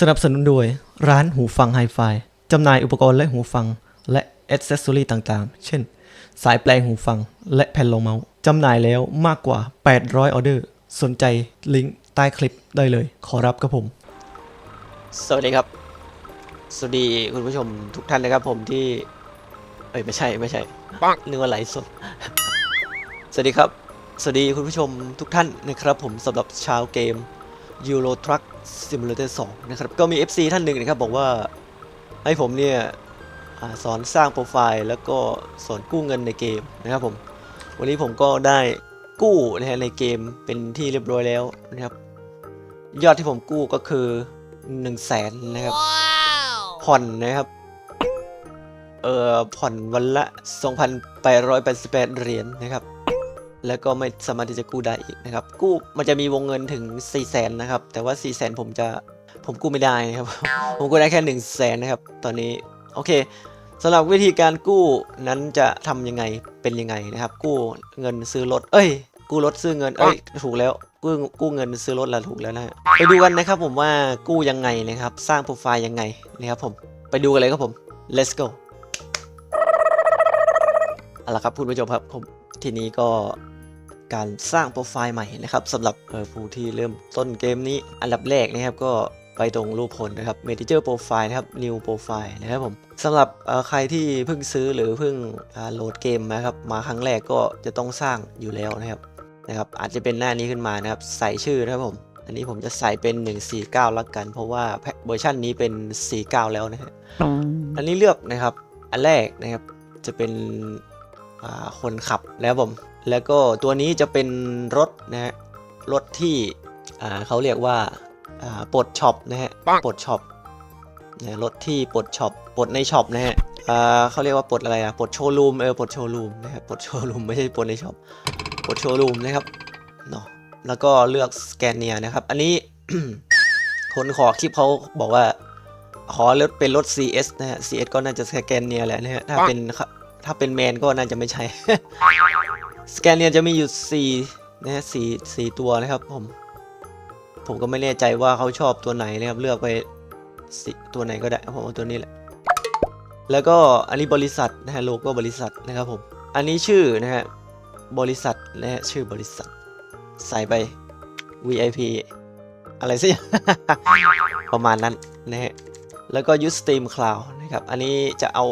สนับสนุนโดยร้านหูฟังไฮไฟจำหน่ายอุปกรณ์และหูฟัง และอ c เซสซอรีต่างๆ เช่น สายแปลงหูฟัง และแผ่นรองเมาส์จำหน่ายแล้วมากกว่า 800 ออเดอร์ สนใจลิงก์ใต้คลิปได้เลย ขอรับครับผม สวัสดีครับ สวัสดีคุณผู้ชมทุกท่านนะครับผมที่ เอ้ย ไม่ใช่ไม่ใช่ปังนึกว่าไหลฟ์สด สวัสดีครับ สวัสดีคุณผู้ชมทุกท่านนะครับผมสำหรับชาวเกม Euro Truck Simulator 2 นะครับ ก็มี FC ท่านหนึ่งนะครับ บอกว่าให้ผมเนี่ยอาสอนสร้างโปรไฟล์แล้วก็สอนกู้เงินในเกมนะครับผม วันนี้ผมก็ได้กู้นะฮะในเกมเป็นที่เรียบร้อยแล้วนะครับ ยอดที่ผมกู้ก็คือ1 0 0 0 0แสนนะครับผ่อนนะครับเอ่อผ่อนวันละ 2,888 เหรียญนะครับ แล้วก็ไม่สามารถที่จะกู้ได้อีกนะครับ กู้มันจะมีวงเงินถึง 4 0 0แสนนะครับ แต่ว่า 4 0 0แสนผมจะผมกู้ไม่ได้นะครับ ผมกู้ได้แค่ 1 0 0 0 0แสนนะครับ ตอนนี้ โอเคสำหรับวิธีการกู้นั้นจะทำยังไง เป็นยังไงนะครับ กู้เงินซื้อรถ เอ้ย กู้รถซื้อเงิน เอ้ย ถูกแล้ว กู้ กู้เงินซื้อรถล้วถูกแล้วนะฮะไปดูกันนะครับผมว่ากู้ยังไงนะครับ สร้างโปรไฟล์ยังไงนะครับผม ไปดูกันเลยครับผม let's go เอาละครับคุณผู้ชมครับผมทีนี้ก็ การสร้างโปรไฟล์ใหม่นะครับสำหรับเอ่อผู้ที่เริ่มต้นเกมนี้อันดับแรกนะครับก็ไปตรงรูปผลนะครับ Manager Profile นะครับ New Profile นะครับผมสำหรับเอ่อใครที่เพิ่งซื้อหรือเพิ่งอ่าโหลดเกมนะครับ มาครั้งแรกก็จะต้องสร้างอยู่แล้วนะครับนะครับ อาจจะเป็นหน้านี้ขึ้นมานะครับ ใส่ชื่อนะครับผม อันนี้ผมจะใส่เป็น 149 ละกัน เพราะว่าเวอร์ชันนี้เป็น 49 แล้วนะฮะอันนี้เลือกนะครับ อันแรกนะครับจะเป็นอ่า คนขับแล้วผม แล้วก็ตัวนี้จะเป็นรถนะฮะรถที่อ่าเขาเรียกว่าอ่าปลดช็อปนะฮะปลดช็อปนะรถที่ปลดช็อปปลดในช็อปนะฮะอ่าเขาเรียกว่าปลดอะไรอะปลดโชว์รูมเออปลดโชว์รูมนะครับปลดโชว์รูมไม่ใช่ปลดในช็อปปลดโชว์รูมนะครับเนาะแล้วก็เลือกสแกนเนียนะครับ อันนี้คนขอคลิปเขาบอกว่า ขอรถเป็นรถ CS นะฮะ CS ก็น่าจะสแกนเนียแหละนะฮะถ้าเป็น ถ้าเป็นแมนก็น่าจะไม่ใช่ สแกนเนียจะมีอยู่4นะฮะสี่สี่ตัวนะครับผม ผมก็ไม่แน่ใจว่าเขาชอบตัวไหนนะครับ เลือกไปสตัวไหนก็ได้ผมเอาตัวนี้แหละ แล้วก็อันนี้บริษัทนะฮะโลโก้บริษัทนะครับผม อันนี้ชื่อนะฮะบริษัทนะฮะชื่อบริษัท ใส่ไป VIP อะไรสิ ประมาณนั้นนะฮะ แล้วก็ use stream cloud นะครับ อันนี้จะเอา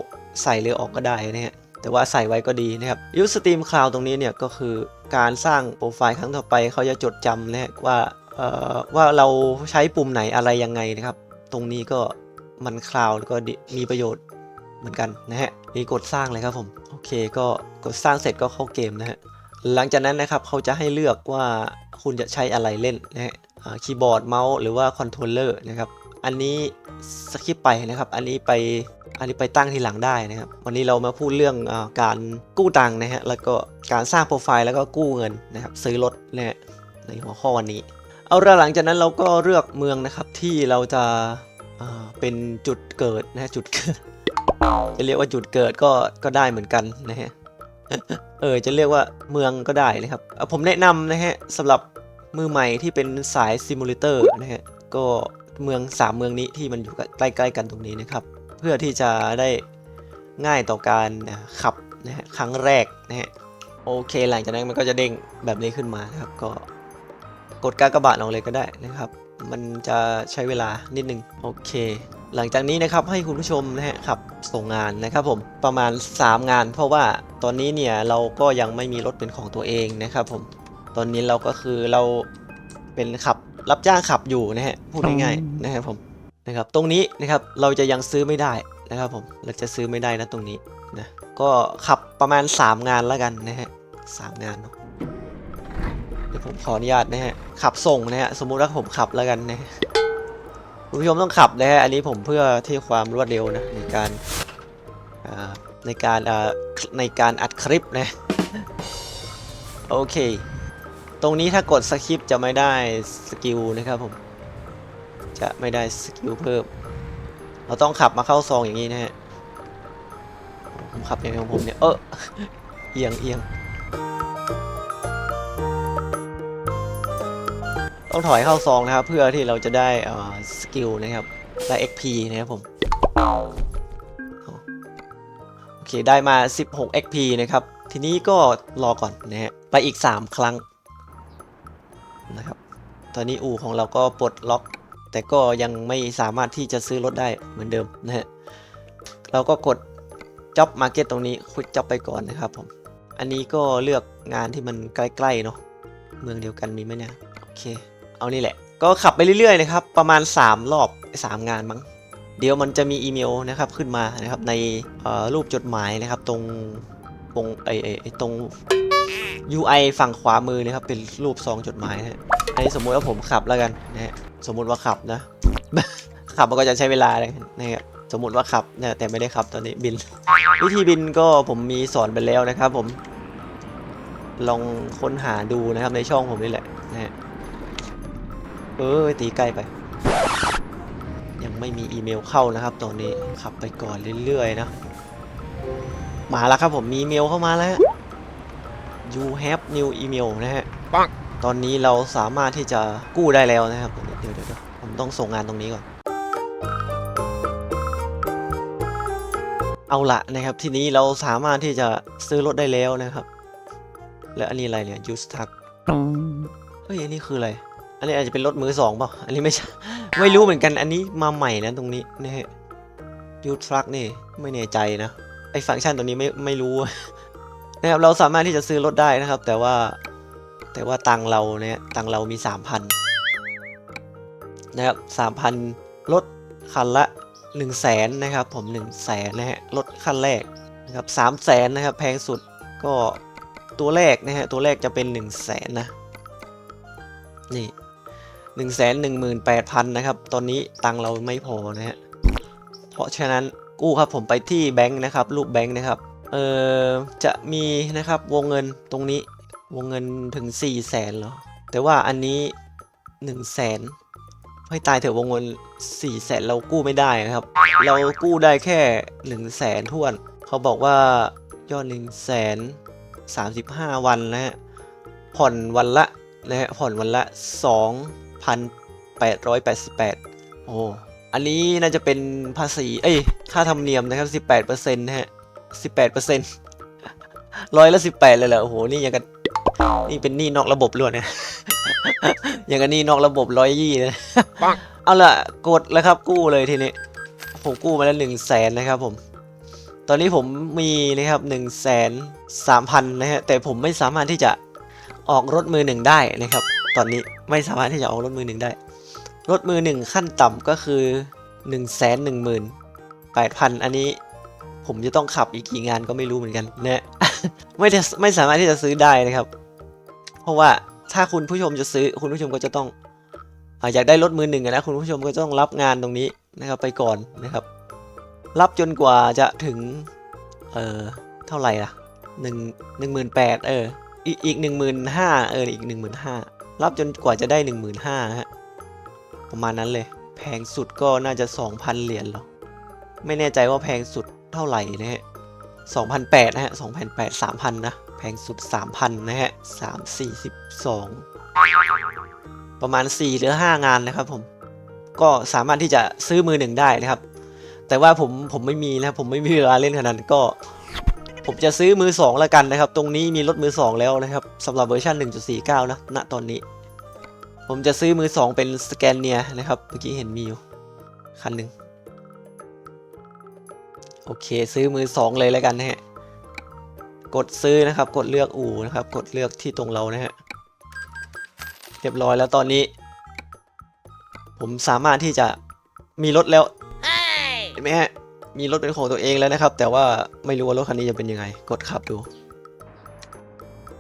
ใส่หรือออกก็ได้นะฮะ แต่ว่าใส่ไว้ก็ดีนะครับ use stream cloud ตรงนี้เนี่ยก็คือการสร้างโปรไฟล์ครั้งต่อไปเขาจะจดจำนะฮะว่าเอ่อว่าเราใช้ปุ่มไหนอะไรยังไงนะครับ ตรงนี้ก็มันคลาวก็มีประโยชน์เหมือนกันนะฮะนี่กดสร้างเลยครับผมโอเคก็กดสร้างเสร็จก็เข้าเกมนะฮะหลังจากนั้นนะครับเขาจะให้เลือกว่าคุณจะใช้อะไรเล่นนะฮะคีย์บอร์ดเมาส์หรือว่าคอนโทรลเลอร์นะครับ อันนี้สคิปไปนะครับ อันนี้ไปอันนี้ไปตั้งทีหลังได้นะครับ วันนี้เรามาพูดเรื่องอการกู้ตังค์นะฮะ แล้วก็การสร้างโปรไฟล์แล้วก็กู้เงินนะครับ ซื้อรถนะฮะในหัวข้อวันนี้ เอาละหลังจากนั้นเราก็เลือกเมืองนะครับที่เราจะเป็นจุดเกิดนะฮะจุดเกิดจะเรียกว่าจุดเกิดก็ก็ได้เหมือนกันนะฮะเออจะเรียกว่าเมืองก็ได้นะครับผมแนะนำนะฮะสำหรับมือใหม่ที่เป็นสายซิมูเลเตอร์นะฮะก็ เมือง 3 เมืองนี้ที่มันอยู่ใกล้ๆกันตรงนี้นะครับ เพื่อที่จะได้ง่ายต่อการขับนะฮะครั้งแรกนะฮะโอเคหลังจากนั้นมันก็จะเด้งแบบนี้ขึ้นมานะครับก็กดกากบาทลงเลยก็ได้นะครับ มันจะใช้เวลานิดนึงโอเค หลังจากนี้นะครับให้คุณผู้ชมนะฮะขับส่งงานนะครับผมประมาณ 3 งาน เพราะว่าตอนนี้เนี่ยเราก็ยังไม่มีรถเป็นของตัวเองนะครับผมตอนนี้เราก็คือเราเป็นขับ รับจ้างขับอยู่นะฮะพูดง่ายๆนะครับผมนะครับตรงนี้นะครับเราจะยังซื้อไม่ได้นะครับผมเราจะซื้อไม่ได้นะตรงนี้นะก็ขับประมาณ 3 งานแล้วกันนะฮะสามงานเนาะเดี๋ยวผมขออนุญาตนะฮะขับส่งนะฮะสมมุติว่าผมขับแล้วกันนะฮะคุณผู้ชมต้องขับนะฮะอันนี้ผมเพื่อที่ความรวดเร็วนะในการอ่าในการอ่าในการอัดคลิปนะโอเค ตรงนี้ถ้ากดสคริปจะไม่ได้สกิลนะครับผม จะไม่ได้สกิลเพิ่ม เราต้องขับมาเข้าซองอย่างนี้นะฮะ ผมขับอย่างของผมเนี่ย เออเอียงเอียงต้องถอยเข้าซองนะครับ เพื่อที่เราจะได้อ่อสกิลนะครับได้ XP นะครับผม โอเคได้มา 16 XP นะครับ ทีนี้ก็รอก่อนนะฮะ ไปอีก 3 ครั้ง ตอนนี้อู่ของเราก็ปลดล็อก แต่ก็ยังไม่สามารถที่จะซื้อรถได้เหมือนเดิมนะฮะเราก็กด Job Market ตรงนี้ Quick Job ไปก่อนนะครับผมอันนี้ก็เลือกงานที่มันใกล้ๆเนาะเมืองเดียวกันมีไหมเนี่ยโอเค เอานี่แหละ ก็ขับไปเรื่อยๆนะครับประมาณ 3 รอบ 3 งานมั้งเดี๋ยวมันจะมีอีเมลนะครับขึ้นมานะครับในรูปจดหมายนะครับตรงตรงไอไอไอ้ตรง UI ฝั่งขวามือนะครับเป็นรูปซองจดหมายนะฮะ อันนี้สมมุติว่าผมขับแล้วกันนะฮะสมมุติว่าขับนะ ขับมันก็จะใช้เวลาเลยนะฮะสมมุติว่าขับนะแต่ไม่ได้ขับตอนนี้บิน วิธีบินก็ผมมีสอนไปแล้วนะครับ ผม ลองค้นหาดูนะครับในช่องผมนี่แหละนะฮะเออตีใกล้ไป ยังไม่มีอีเมลเข้านะครับ ตอนนี้ขับไปก่อนเรื่อยๆนะมาแล้วครับผมมีอีเมลเข้ามาแล้ว you have new email นะฮะปัง ตอนนี้เราสามารถที่จะกู้ได้แล้วนะครับเดี๋ยวเดี๋ยวเดี๋ยวผมต้องส่งงานตรงนี้ก่อน เอาละนะครับ ทีนี้เราสามารถที่จะซื้อรถได้แล้วนะครับ แล้วอันนี้อะไรเนี่ย use truck เฮ้ยอันนี้คืออะไร อันนี้อาจจะเป็นรถมือสองเปล่า อันนี้ไม่ใช่ ไม่รู้เหมือนกัน อันนี้มาใหม่นะตรงนี้นะฮะยูทรัคนี่ไม่แน่ใจนะ ไอฟังก์ชันตัวนี้ไม่ไม่รู้นะครับเราสามารถที่จะซื้อรถได้นะครับ แต่ว่า แต่ว่าตังเราเนี่ยตังเรามี 3,000 นะครับ 3,000รถคันละ 1 0 0 0 0แสนนะครับผม 1 0 0 0 0แสนนะฮะรถคันแรกนะครับ3 0 0แสนนะครับแพงสุดก็ตัวแรกนะฮะตัวแรกจะเป็น 1 0 0 0 0แสนนะนี่หนึ่งแสนหนึ่งหมื่นแปดพันนะครับ ตอนนี้ตังเราไม่พอนะฮะ เพราะฉะนั้นกู้ครับผมไปที่แบงค์นะครับ รูปแบงค์นะครับ เอ่อ จะมีนะครับวงเงินตรงนี้ วงเงินถึง4ี่แสนเหรอ แต่ว่าอันนี้1นึ่งแสนให้ตายเถอะวงเงิน4ี่แสนเรากู้ไม่ได้ครับ เรากู้ได้แค่1นึ่งแสนท้วน เขาบอกว่ายอด1นึ่งแสนสามสิบห้าวันนะฮะ ผ่อนวันละนะฮะ ผ่อนวันละ 2,888 โอ้ อันนี้น่าจะเป็นภาษี เอ้ย ค่าธรรมเนียมนะครับ 18%นะฮะ 18%ร้อยละ 18 เลยเหรอโอ้โห นี่ยังกัน นี่เป็นหนี้นอกระบบล้วนนะยังกันหนี้นอกระบบร้อยยี่นะปังเอาล่ะกดแล้วครับกู้เลยทีนี้ ผมกู้มาแล้วหนึ่งแสนนะครับผม ตอนนี้ผมมีนะครับหนึ่งแสนสามพันนะฮะแต่ผมไม่สามารถที่จะออกรถมือหนึ่งได้นะครับ ตอนนี้ไม่สามารถที่จะออกรถมือหนึ่งได้ รถมือหนึ่งขั้นต่ำก็คือหนึ่งแสนหนึ่งหมื่นแปดพันอันนี้ผมจะต้องขับอีกกี่งานก็ไม่รู้เหมือนกันนะไม่ได้ไม่สามารถที่จะซื้อได้นะครับ เพราะว่าถ้าคุณผู้ชมจะซื้อคุณผู้ชมก็จะต้องอยากได้รถมือหนึ่งนะคุณผู้ชมก็ต้องรับงานตรงนี้นะครับไปก่อนนะครับ รับจนกว่าจะถึงเอ่อเท่าไหร่ล่ะหนึ่งหนึ่งหมื่นแปดเอออีกอีกหนึ่งหมื่นห้าเอออีกหนึ่งหมื่นห้ารับจนกว่าจะได้หนึ่งหมื่นห้าฮะประมาณนั้นเลย แพงสุดก็น่าจะสองพันเหรียญหรอไม่แน่ใจว่าแพงสุดเท่าไหร่นะฮะสองพันแปดนะฮะสองพันแปดสามพันนะ แพงสุดสามพันนะฮะสามสี่สิบสองประมาณสี่หรือห้างานนะครับผม ก็สามารถที่จะซื้อมือหนึ่งได้นะครับ แต่ว่าผมผมไม่มีนะครับผมไม่มีเวลาเล่นขนาดนั้นก็ ผมจะซื้อมือ2แล้วกันนะครับ ตรงนี้มีรถมือ 2 แล้วนะครับสำหรับเวอร์ชัน1.49 นะณตอนนี้ ผมจะซื้อมือ 2 เป็นสแกนเนียนะครับ เมื่อกี้เห็นมีอยู่ คันหนึ่งโอเค ซื้อมือ 2 เลยแล้วกันนะฮะ กดซื้อนะครับ กดเลือกอู่นะครับ กดเลือกที่ตรงเรานะฮะเรียบร้อยแล้วตอนนี้ ผมสามารถที่จะมีรถแล้วเห็นไหมฮะมีรถเป็นของตัวเองแล้วนะครับ แต่ว่าไม่รู้ว่ารถคันนี้จะเป็นยังไง กดขับดู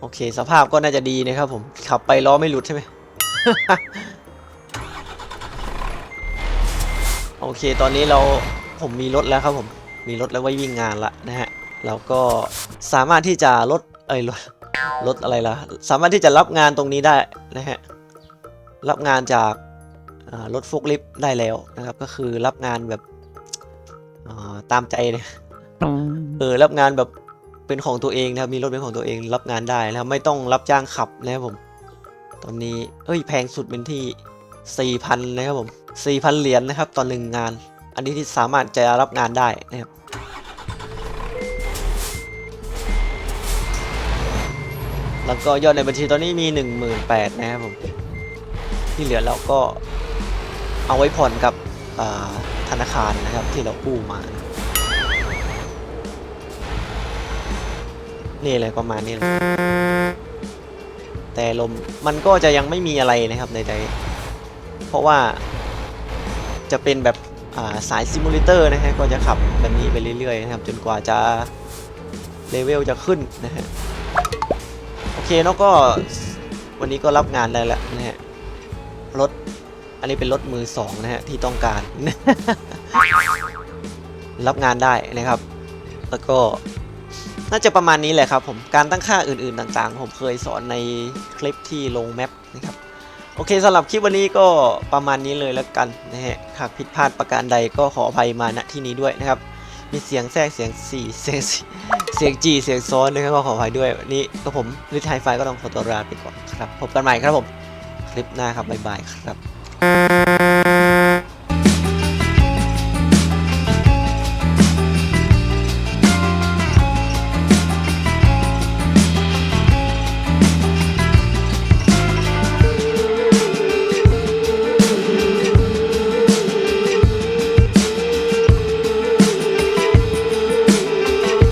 โอเค สภาพก็น่าจะดีนะครับ ผมขับไปล้อไม่หลุดใช่ไหมโอเค ตอนนี้เราผมมีรถแล้วครับผม มีรถแล้วไว้วิ่งงานละนะฮะ แล้วก็สามารถที่จะลดเอ้ยรถรถอะไรล่ะ สามารถที่จะรับงานตรงนี้ได้นะฮะ รับงานจากอ่ารถโฟกลิฟต์ได้แล้วนะครับ ก็คือรับงานแบบอ่าตามใจเนี่ยเออรับงานแบบเป็นของตัวเองนะครับ มีรถเป็นของตัวเองรับงานได้นะครับ ไม่ต้องรับจ้างขับนะครับผม ตอนนี้เอ้ยแพงสุดเป็นที่ 4,000 นะครับผม 4,000 เหรียญนะครับต่อหนึ่งงาน อันนี้ที่สามารถจะรับงานได้นะครับ แล้วก็ยอดในบัญชีตอนนี้มี 18,000นะครับผม ที่เหลือเราก็เอาไว้ผ่อนกับธนาคารนะครับที่เรากู้มา นี่เลยประมาณนี้เลยแต่ลมมันก็จะยังไม่มีอะไรนะครับใดๆเพราะว่าจะเป็นแบบาสายซิมูเลเตอร์นะฮะก็จะขับแบบนี้ไปเรื่อยๆนะครับ จนกว่าจะเลเวลจะขึ้นนะฮะ โอเคแล้วก็วันนี้ก็รับงานได้แล้วนะฮะรถอันนี้เป็นรถมือสองนะฮะที่ต้องการ รับงานได้นะครับ แล้วก็น่าจะประมาณนี้แหละครับผมการตั้งค่าอื่นๆต่างๆ ผมเคยสอนในคลิปที่ลงแมปนะครับโอเคสำหรับคลิปวันนี้ก็ประมาณนี้เลยแล้วกันนะฮะหากผิดพลาดประการใดก็ขออภัยมาณที่นี้ด้วยนะครับ มีเสียงแทรกเสียงสี่เสียงสี่ เสียงจีเสียงซ้อนนะครับก็ขออภัยด้วยนี่ก็ผมลิทไฮไฟก็ต้องขอตัวลาไปก่อนครับพบกันใหม่ครับผม คลิปหน้าครับบ๊ายบายครับ